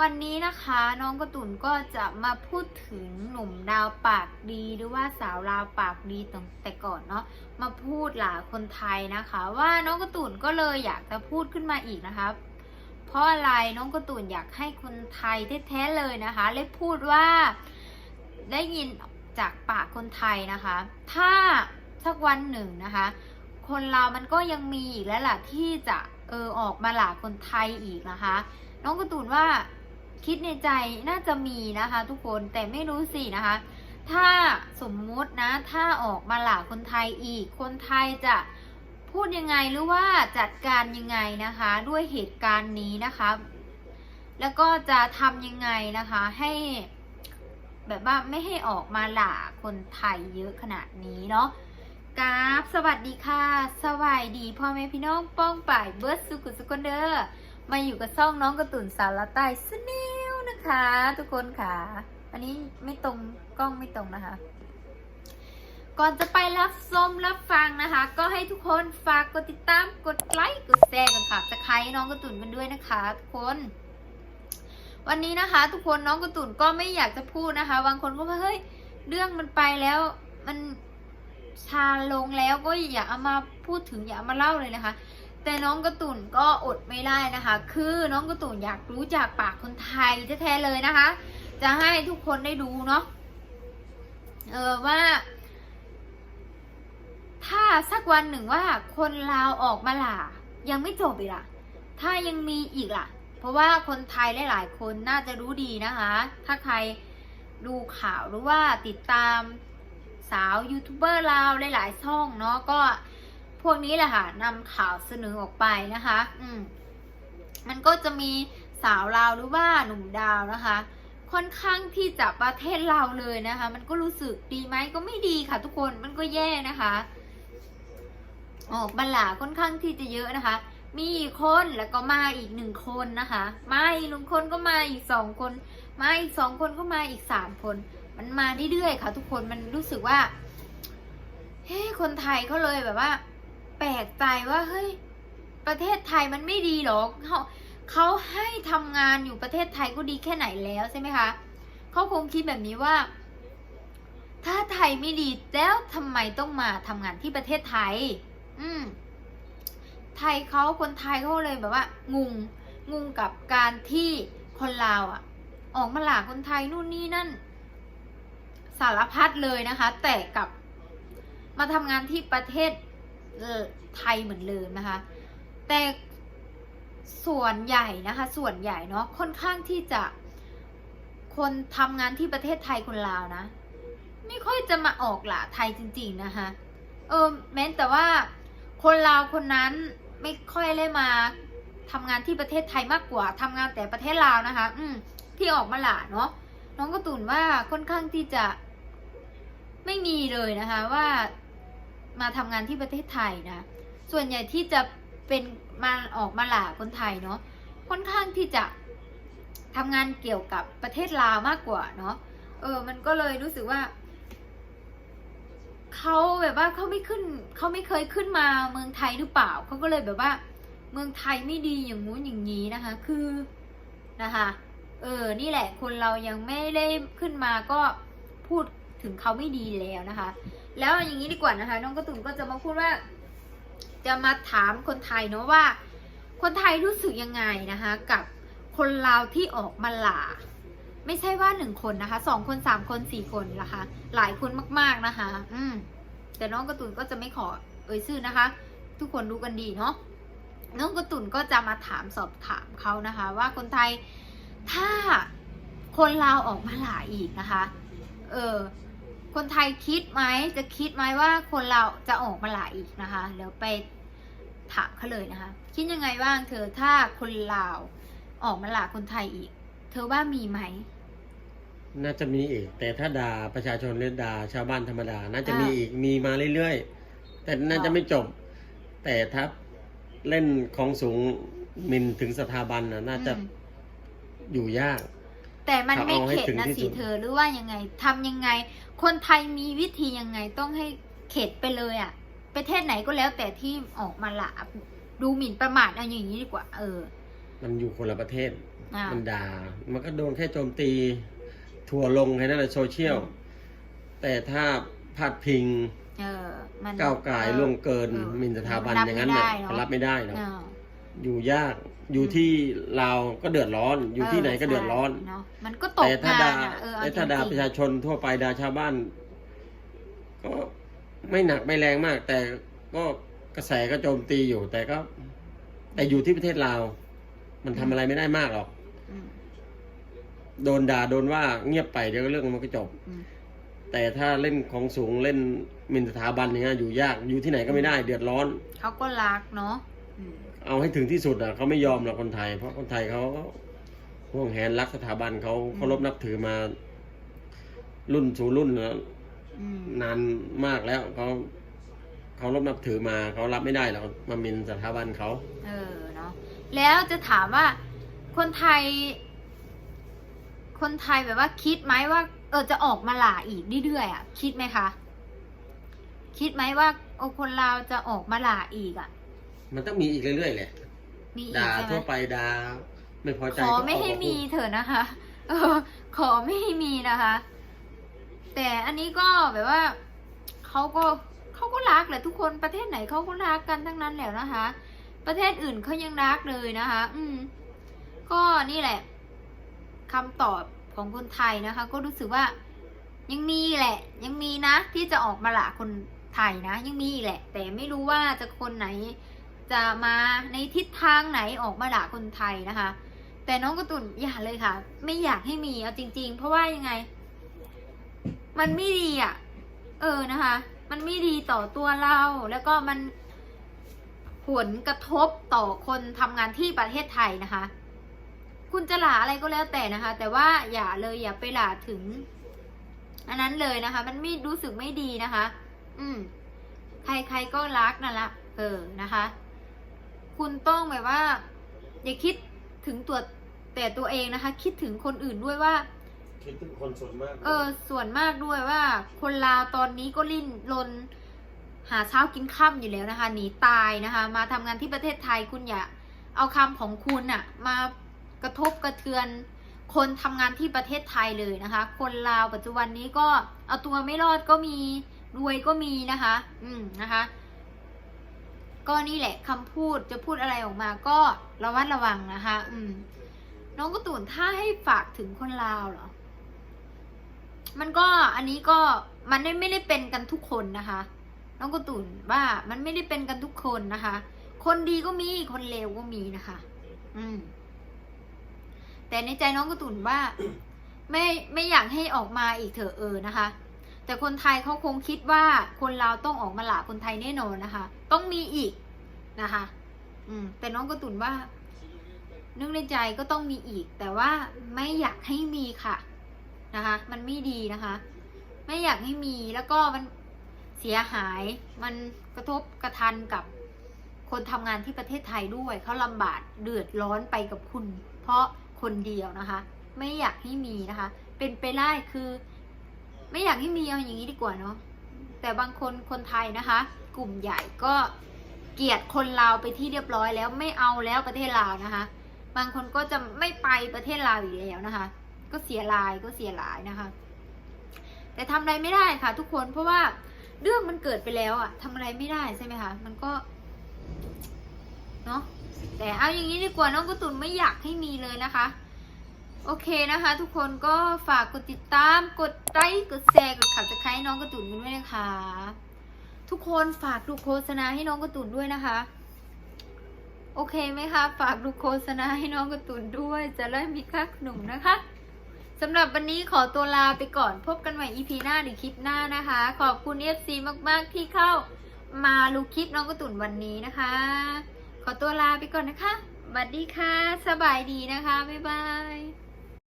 วันนี้นะคะน้องกระตุ่นก็จะมาพูดถึงหนุ่มดาวปากดีหรือว่าสาวลาวปากดีตั้งแต่ก่อนเนาะมาพูดหลาคนไทยนะคะ ว่าน้องกระตุ่นก็เลยอยากจะพูดขึ้นมาอีกนะคะเพราะอะไรน้องกระตุ่นอยากให้คนไทยแท้ๆเลยนะคะเลยพูดว่าได้ยินจากปากคนไทยนะคะ ถ้าสักวันหนึ่งนะคะ คนเรามันก็ยังมีอีกแล้วล่ะที่จะเออออกมาหลาคนไทยอีกนะคะ น้องกร์ตูนว่า คิดในใจน่าจะมีนะคะ ทุกคนแต่ไม่รู้สินะคะ ถ้าสมมุตินะ ถ้าออกมาหลาคนไทยอีก คนไทยจะพูดยังไงหรือว่าจัดการยังไงนะคะ ด้วยเหตุการณ์นี้นะคะ แล้วก็จะทำยังไงนะคะให้แบบว่าไม่ให้ออกมาหล่าคนไทยเยอะขนาดนี้เนาะกราฟสวัสดีค่ะ สวัสดีพ่อแม่พี่น้องป้องป่ายเบิร์ดสุกุสุกนเดอร์มาอยู่กับซ่องน้องกระตุ่นสารใต้สนล นะคะทุกคนค่ะ อันนี้ไม่ตรงกล้องไม่ตรงนะคะ ก่อนจะไปรับชมรับฟังนะคะ ก็ให้ทุกคนฝากกดติดตามกดไลค์กดแชร์กันค่ะจะใครน้องกระตุนกันด้วยนะคะทุกคนวันนี้นะคะ ทุกคนน้องกระตุนก็ไม่อยากจะพูดนะคะ บางคนก็ว่าเฮ้ยเรื่องมันไปแล้ว มันชาลงแล้วก็อย่าเอามาพูดถึงอย่าเอามาเล่าเลยนะคะ แต่น้องกระตุ่นก็อดไม่ได้นะคะ คือน้องกระตุ่นอยากรู้จากปากคนไทยแท้ๆเลยนะคะ จะให้ทุกคนได้ดูเนาะเออว่า ถ้าสักวันหนึ่งว่าคนลาวออกมาล่ะ ยังไม่จบอีกล่ะ ถ้ายังมีอีกล่ะ เพราะว่าคนไทยหลายๆคนน่าจะรู้ดีนะคะ ถ้าใครดูข่าวหรือว่าติดตามสาวยูทูบเบอร์ลาวหลายๆช่องเนาะก็ พวกนี้แหละค่ะนำข่าวเสนอออกไปนะคะ อืมมันก็จะมีสาวลาวหรือว่าหนุ่มดาวนะคะ ค่อนข้างที่จะประเทศเราเลยนะคะ มันก็รู้สึกดีไหมก็ไม่ดีค่ะ ทุกคนมันก็แย่นะคะออกบัลลาค่อนข้างที่จะเยอะนะคะ มีอีกคนแล้วก็มาอีกหนึ่งคนนะคะมาอีกหนึ่งคนก็มาอีกสองคนมาอีกสองคนก็มาอีกสามคน มันมาเรื่อยๆค่ะ ทุกคนมันรู้สึกว่าเฮ้ยคนไทยเขาเลยแบบว่า แปลกใจว่าเฮ้ยประเทศไทยมันไม่ดีหรอเขาเขาให้ทำงานอยู่ประเทศไทยก็ดีแค่ไหนแล้วใช่ไหมคะเขาคงคิดแบบนี้ว่า ถ้าไทยไม่ดีแล้วทำไมต้องมาทำงานที่ประเทศไทย อืมไทยเขาคนไทยเขาเลยแบบว่างงงงกับการที่คนลาวอะ ออกมาหลาคนไทยนู่นนี่นั่น สารพัดเลยนะคะ แต่กับมาทำงานที่ประเทศ ไทยเหมือนเดิมนะคะ แต่ส่วนใหญ่นะคะ ส่วนใหญ่เนาะค่อนข้างที่จะคนทำงานที่ประเทศไทยคนลาวนะ ไม่ค่อยจะมาออกหลาไทยจริง ๆนะคะเออแม้แต่ว่าคนลาวคนนั้นไม่ค่อยได้มาทำงานที่ประเทศไทยมากกว่าทำงานแต่ประเทศลาวนะคะ อืมที่ออกมาหลาเนาะน้องกระตุนว่าค่อนข้างที่จะไม่มีเลยนะคะว่า มาทำงานที่ประเทศไทยนะ ส่วนใหญ่ที่จะเป็นมาออกมาหลาคนไทยเนาะค่อนข้างที่จะทำงานเกี่ยวกับประเทศลาวมากกว่าเนาะเออ มันก็เลยรู้สึกว่าเขาแบบว่าเขาไม่ขึ้นเขาไม่เคยขึ้นมาเมืองไทยหรือเปล่าเขาก็เลยแบบว่า เมืองไทยไม่ดีอย่างงู้นอย่างนี้นะคะ คือนะคะ เออ นี่แหละคนเรายังไม่ได้ขึ้นมาก็พูดถึงเขาไม่ดีแล้วนะคะ แล้วอย่างนี้ดีกว่านะคะ น้องกระตุนก็จะมาพูดว่า จะมาถามคนไทยเนาะว่า คนไทยรู้สึกยังไงนะคะ กับคนลาวที่ออกมาหลาไม่ใช่ว่าหนึ่งคนนะคะสองคนสามคนสี่คนนะคะ หลายคนมาก ๆนะคะ อืม แต่น้องกร์ตูนก็จะไม่ขอเอ่ยชื่อนะคะ ทุกคนรู้กันดีเนาะน้องกร์ตูนก็จะมาถามสอบถามเขานะคะ ว่าคนไทยถ้าคนลาวออกมาหลาอีกนะคะ เออ คนไทยคิดไหมจะคิดไหมว่าคนเราวจะออกมาหลาอีกนะคะเดี๋ยวไปถามเขาเลยนะคะ คิดยังไงบ้างเธอถ้าคนลาวออกมาหลาคนไทยอีก เธอว่ามีไหม น่าจะมีอีก แต่ถ้าด่าประชาชนหรือด่าชาวบ้านธรรมดา น่าจะอ่ามีมีอีกมีมาเรื่อยๆ แต่น่าจะไม่จบ แต่ถ้าเล่นของสูงหมินถึงสถาบันนะน่าจะอืมอยู่ยาก แต่มันไม่เอาให้เข็ดถึงนะที่สิสุดเธอหรือว่ายังไงทำยังไง คนไทยมีวิธียังไงต้องให้เข็ดไปเลยอะ่ะประเทศไหนก็แล้วแต่ที่ออกมาหลาดูหมิ่นประมาทเอาอย่างนี้ดีกว่า เออ มันอยู่คนละประเทศอ่ามันด่ามันก็โดนแค่โจมตีทัวร์ลงแค่นั้นแหละโซเชียลอืมแต่ถ้าพาดพิงเออมันก้าวไก่ายออล่วงเกินเออหมินสถาบันรับอย่างนั้นเนี่ยไม่ได้เนอะรับไม่ได้หรอกเอออยู่ยาก อยู่ที่ลาวก็เดือดร้อน อยู่ที่ไหนก็เดือดร้อนใช่เนาะมันก็ตกแต่ถ้างาด่านอะเออเอแต่ถ้าด่าจงๆประชาชนทั่วไปด่าชาวบ้าน ก็ไม่หนักไม่แรงมาก แต่ก็กระแสก็โจมตีอยู่ แต่ก็ แต่อยู่ที่ประเทศลาว มันทำอะไรไม่ได้มากหรอกอืมโดนด่าโดนว่าเงียบไปเดี๋ยวก็เรื่องมันก็จบอืมแต่ถ้าเล่นของสูงเล่นหมินสถาบันอย่างเงี้ยอยู่ยากอยู่ที่ไหนก็ไม่ได้ เดือดร้อนเขาก็รักเนาะอืม เอาให้ถึงที่สุดอะเขาไม่ยอมหรอกคนไทย เพราะคนไทยเขาห่วงแหนรักสถาบันเขาเคารพนับถือมา รุ่นสู่รุ่นแล้วนานมากแล้วเขาเขารบนับถือมาเขารับไม่ได้หรอกมามินสถาบันเขาเออเนาะแล้วจะถามว่าคนไทย คนไทยแบบว่าคิดไหมว่า เออจะออกมาหล่าอีกเรื่อยๆอะ คิดไหมคะ คิดไหมว่าโอคนลาวจะออกมาหล่าอีกอะ มันต้องมีอีกเรื่อยๆแหละมีอีกด่าใช่ไหมทั่วไปด่าไม่พอใจขอก็ไม่ให้ออกามีพูดเถอะนะคะเออขอไม่ให้มีนะคะ แต่อันนี้ก็แบบว่าเขาก็เขาก็รักแหละทุกคนประเทศไหนเขาก็รักกันทั้งนั้นแหละนะคะ ประเทศอื่นเขายังรักเลยนะคะ อืม ก็นี่แหละคำตอบของคนไทยนะคะ ก็รู้สึกว่า ยังมีแหละ ยังมีนะ ที่จะออกมาละคนไทยนะ ยังมีแหละ แต่ไม่รู้ว่าจะคนไหน จะมาในทิศทางไหนออกมาด่าคนไทยนะคะ แต่น้องการะตุนอย่าเลยค่ะ ไม่อยากให้มีเอาจริง ๆ เพราะว่ายังไง มันไม่ดีอะ เออนะคะ มันไม่ดีต่อตัวเราแล้วก็มันผลกระทบต่อคนทำงานที่ประเทศไทยนะคะ คุณจะหลาอะไรก็แล้วแต่นะคะ แต่ว่าอย่าเลยอย่าไปหลาถึง อันนั้นเลยนะคะ มันไม่รู้สึกไม่ดีนะคะ อืม ใครๆก็รักนั่นละเออนะคะ คุณต้องแบบว่า อย่าคิดถึงตัวแต่ตัวเองนะคะ คิดถึงคนอื่นด้วยว่าคิดถึงคนส่วนมากเออส่วนมากด้วยว่า คนลาวตอนนี้ก็ลิ้นรนหาเช้ากินค่ำอยู่แล้วนะคะหนีตายนะคะ มาทำงานที่ประเทศไทยคุณอย่าเอาคำของคุณอะมากระทบกระเทือน คนทำงานที่ประเทศไทยเลยนะคะ คนลาวปัจจุบันนี้ก็เอาตัวไม่รอดก็มีรวยก็มีนะคะ อืมนะคะ ก็นี่แหละคำพูดจะพูดอะไรออกมาก็ระวัดระวังนะคะ อืม น้องกระตุนถ้าให้ฝากถึงคนลาวเหรอ มันก็อันนี้ก็มันไม่ได้เป็นกันทุกคนนะคะ น้องกระตุนว่ามันไม่ได้เป็นกันทุกคนนะคะ คนดีก็มีคนเลวก็มีนะคะ อืม แต่ในใจน้องกระตุนว่า ไม่ไม่อยากให้ออกมาอีกเถอะเออนะคะ แต่คนไทยเขาคงคิดว่าคนลาวต้องออกมาหละคนไทยแน่นอนนะคะ ต้องมีอีกนะคะ อืม แต่น้องกระตุนว่า นึกในใจก็ต้องมีอีก แต่ว่าไม่อยากให้มีค่ะ นะคะ มันไม่ดีนะคะ ไม่อยากให้มีแล้วก็มันเสียหาย มันกระทบกระทันกับคนทำงานที่ประเทศไทยด้วยเขาลำบากเดือดร้อนไปกับคุณ เพราะคนเดียวนะคะ ไม่อยากให้มีนะคะ เป็นไปได้คือ ไม่อยากให้มีเอาอย่างนี้ดีกว่าเนาะแต่บางคนคนไทยนะคะ กลุ่มใหญ่ก็เกลียดคนลาวไปที่เรียบร้อยแล้วไม่เอาแล้วประเทศลาวนะคะ บางคนก็จะไม่ไปประเทศลาวอีกแล้วนะคะ ก็เสียลายก็เสียหลายนะคะ แต่ทำอะไรไม่ได้ค่ะ ทุกคนเพราะว่าเรื่องมันเกิดไปแล้วอะทำอะไรไม่ได้ใช่ไหมคะมันก็เนาะแต่เอาอย่างนี้ดีกว่าน้องกุตุนไม่อยากให้มีเลยนะคะ โอเคนะคะ ทุกคนก็ฝากกดติดตาม กดไลค์กดแชร์กดขับสไครต์น้องกระตุนกันด้วยนะคะ ทุกคนฝากดูโฆษณาให้น้องกระตุนด้วยนะคะ โอเคไหมคะฝากดูโฆษณาให้น้องกร์ตูนด้วย จะได้มีค่าขนมนะคะสำหรับวันนี้ขอตัวลาไปก่อนพบกันใหม่ EP หน้าหรือคลิปหน้านะคะ ขอบคุณ FC มากๆที่เข้ามาลูคลิปน้องกร์ตูนวันนี้นะคะ ขอตัวลาไปก่อนนะคะสวัสดีค่ะ สบายดีนะคะ บ๊ายบาย